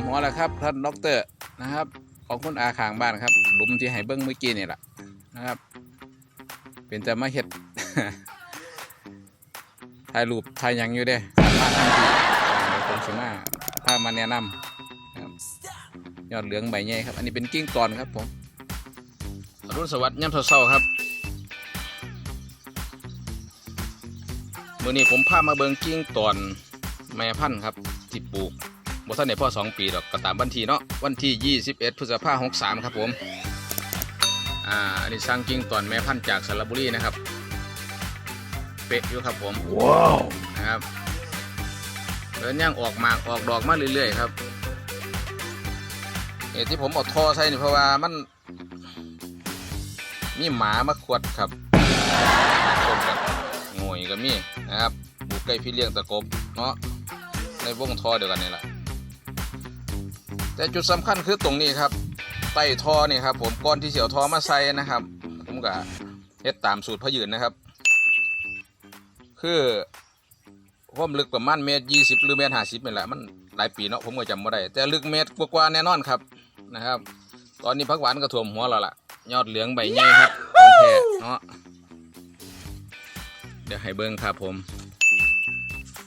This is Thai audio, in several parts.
มหัวแล้วครับท่านด็อกเตอร์นะครับ ของคุณอาขางบ้านครับหลุมที่ให้เบิ้งเมื่อกี้นี่แหละนะครับ เป็นแต่มาเห็ดถ่ายรูปถ่ายยังอยู่เด้มาทางที่เดี๋ยวผมสมาพามาแนะนำนะครับยอดเหลืองใบใหญ่ครับ อันนี้เป็นกิ้งกรครับผมอรุณสวัสดิ์ย่ำเช้าๆครับมื่อนี้ผมพามาเบิงกิ้งตอนแม่พันธุ์ครับที่ปลูก บ่ทันได้พ่อสองปีหรอกก็ตามวันที่เนาะวันที่ 21 พฤษภาคม63 ครับผม อ่าอันนี้สร้างกิ้งตอนแม่พันธุ์จากสระบุรีนะครับ เป๊ะอยู่ครับผม ว้าว นะครับเดินย่างออกหมากออกดอกมาเรื่อยๆครับเหตุที่ผมเอาท่อใส่นี่เพราะว่ามันมีหมามาขวดครับคนกับงวยก็มีนะครับบุกไก่พี่เลี้ยงตะกบเนาะในวงท่อเดียวกันนี่แหละ แต่จุดสำคัญคือตรงนี้ครับใต้ท่อนี่ครับผมก้อนที่เสียวท่อมาใส่นะครับผมก็เฮ็ดตามสูตรพยืนนะครับ คือความลึกประมาณเมตรยี่สิบหรือเมตรห้าสิบนี่แหละมันหลายปีเนาะผมก็จำไม่ได้ แต่ลึกเมตรกว่าแน่นอนครับนะครับ ตอนนี้พักหวานก็ท่วมหัวแล้วล่ะยอดเหลืองใบใหญ่ครับของแท้เนาะเดี๋ยวให้เบิ้งครับผม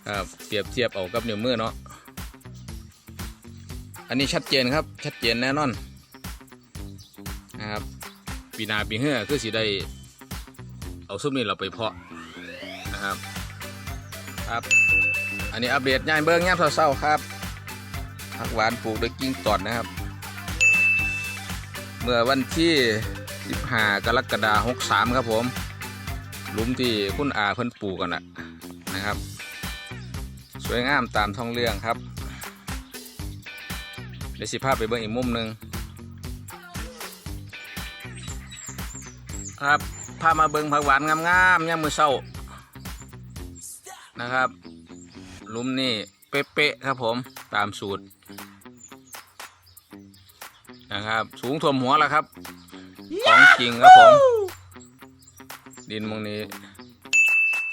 ครับเปรียบเทียบเอากับนิ้วมือเนาะ อันนี้ชัดเจนครับชัดเจนแน่นอนนะครับปีนาปีเฮือคือสิได้เอาซุปนี้เราไปเพาะนะครับครับอันนี้อัปเดตย่ายเบิ้งย่ามเศร้าๆครับผักหวานปลูกโดยกิ้งตอนนะครับ เมื่อวันที่15กรกฎาคม63 ครับผมลุมที่คุณอาเพิ่นปลูกกันนะครับ สวยงามตามท้องเรื่องครับ เดี๋ยวสิภาพไปเบิ้งอีกมุมหนึ่งครับพามาเบิ้งผักหวานงามๆย่ามมือเศร้านะครับลุมนี่เป๊ะๆครับผมตามสูตรนะครับสูงท่วมหัวแล้วครับของจริงครับผมดินมองนี้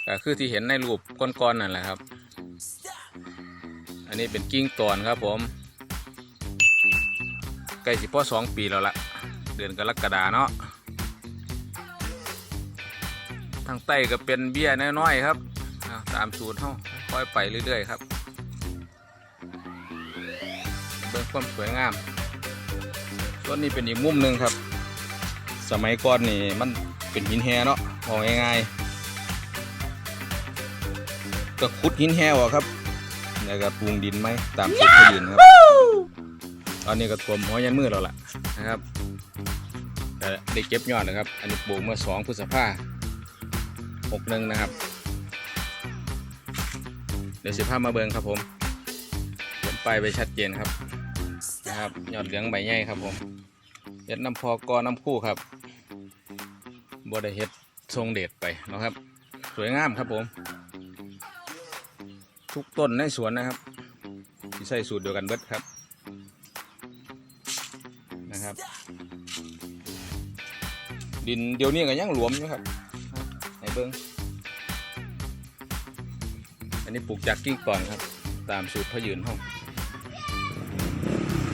ก็คือที่เห็นในรูปก้อนๆนั่นแหละครับ อันนี้เป็นกิ้งตอนครับผม ใกล้สิพ่อสองปีแล้วละเดือนกรกฎาเนาะทางใต้ก็เป็นเบี้ยน้อยๆครับตามสูตรเฮาค่อยไปเรื่อยๆครับเบิ่งความสวยงามส่วนนี้เป็นอีกมุมหนึ่งครับ สมัยก่อนนี่มันเป็นหินแห่เนาะมองง่ายๆก็ขุดหินแห่ออกครับแล้วก็ปรุงดินไหมตามสูตรพยืนครับ อนนี้ก็ท่วมหัวยันมือแล้วล่ะนะครับแต่ได้เก็บยอดนะครับ อันนี้ปลูกเมื่อ2พฤษภาหกหนึ่งนะครับ เดี๋ยวสิภาพมาเบิงครับผมเขียนป้ายไปชัดเจนครับนะครับยอดเหลืองใบใหญ่ครับผมเฮ็ดน้ำพอกอน้ำคู่ครับบัได้เฮ็ดทรงเดชไปนะครับ สวยงามครับผม ทุกต้นในสวนนะครับที่ใส่สูตรเดียวกันเบิดครับ นะครับ ดินเดี๋ยวนี้ก็ยังหลวมอยู่ครับในเบิงอันนี้ปลูกจากกิ้งก่อนครับ ตามสูตรพยืนห้อง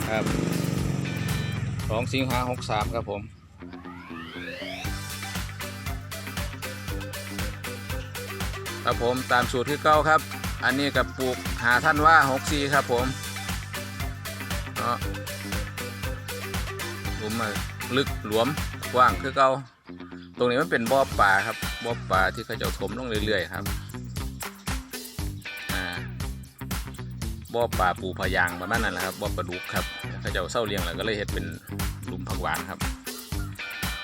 ครับสองสิงหาหกสามครับผมครับผมตามสูตรที่เก้าครับ อันนี้กับปลูกหาท่านว่าหกสี่ครับผมเนาะ ลุมอะลึกหลวมกว้างคือเก้าตรงนี้มันเป็นบ่อปลาครับบ่อปลาที่เขาจะถมลงเรื่อยๆครับบ่อปลาปูพยางประมาณนั้นแหละครับบ่อปลาดุกครับเขาเจ้าเศร้าเลี้ยงแล้วก็เลยเฮ็ดเป็นหลุมผักหวานครับ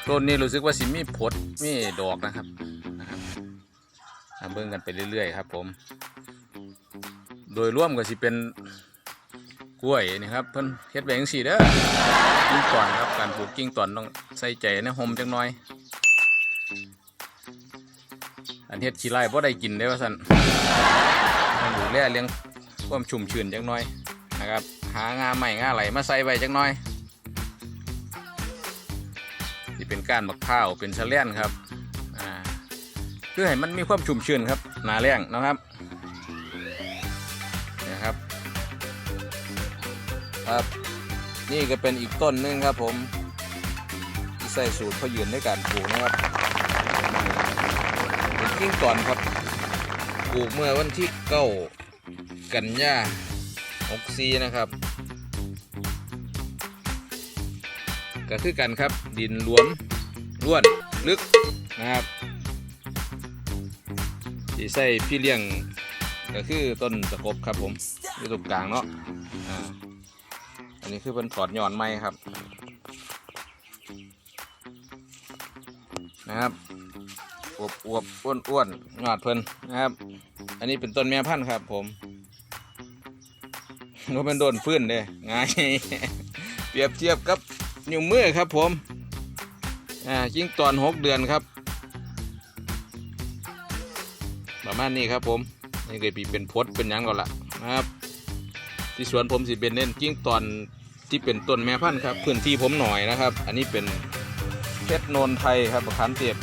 ต้นนี้รู้สึกว่าสิมีผลมีดอกนะครับนะครับเบิ่งกันไปเรื่อยๆครับ ผม โดยร่วมก็สิเป็น กล้วยนี่ครับเพิ่นเฮ็ดไว้จังซี่เด้อกิ้งตอนครับการปลูกกิ้งตอนต้องใส่ใจในโฮมจังหน่อย อันเฮ็ดขี้ไร่บ่ได้กินได้ว่าซั่นต้องดูแลเลี้ยงความชุ่มชื้นจักหน่อยนะครับ หางาใหม่งาไหลมาใส่ไว้จักหน่อยที่เป็นก้านมะพร้าวเป็นสะเล่นครับอ่าเพื่อให้มันมีความชุ่มชื้นครับหนาแรงนะครับ ครับ นี่ก็เป็นอีกต้นหนึงครับผมที่ใส่สูตรพอยืนในการปลูกนะครับเป็นกิ้งก่อนครับปลูกเมื่อวันที่เก้ากันยาหกซีนะครับ ก็คือกันครับดินหลวมร่วนลึกนะครับที่ใส่พี่เลี้ยงก็คือต้นตะกบครับผมอยู่ตรงกลางเนาะ อันนี้คือเป็นถอดหย่อนไม้ครับ นะครับอวบอวบอ้วนอ้วนๆยอดเพลินนะครับ อันนี้เป็นต้นแม่พันธุ์ครับ ผมว่าเป็นโดนฟื้นเด้ง่ายเปรียบเทียบกับนิ้วมือครับ ผมอ่ายิ่งตอนหกเดือนครับ ประมาณนี้ครับ ผมนี่เคยปีเป็นพดเป็นยังก่อนละนะครับ ที่สวนผมสิเป็นเน้นจิ้งตอนที่เป็นต้นแม่พันธุ์ครับ พื้นที่ผมหน่อยนะครับ อันนี้เป็นเพชรโนนไทยครับประคันเทียบ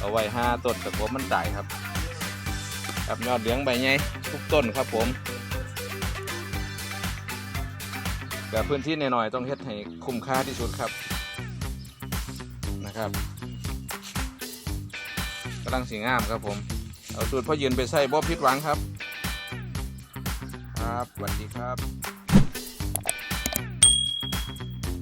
เอาไว้ห้าต้นแต่ผมมันตายครับครับยอดเหลืองใบใหญ่ทุกต้นครับผมแบบพื้นที่หน่อยๆต้องเฮ็ดให้คุ้มค่าที่สุดครับนะครับกำลังสีงามครับผม เอาสูตรพ่อยืนไปใส่บ่ผิดหวังครับ ครับสวัสดีครับ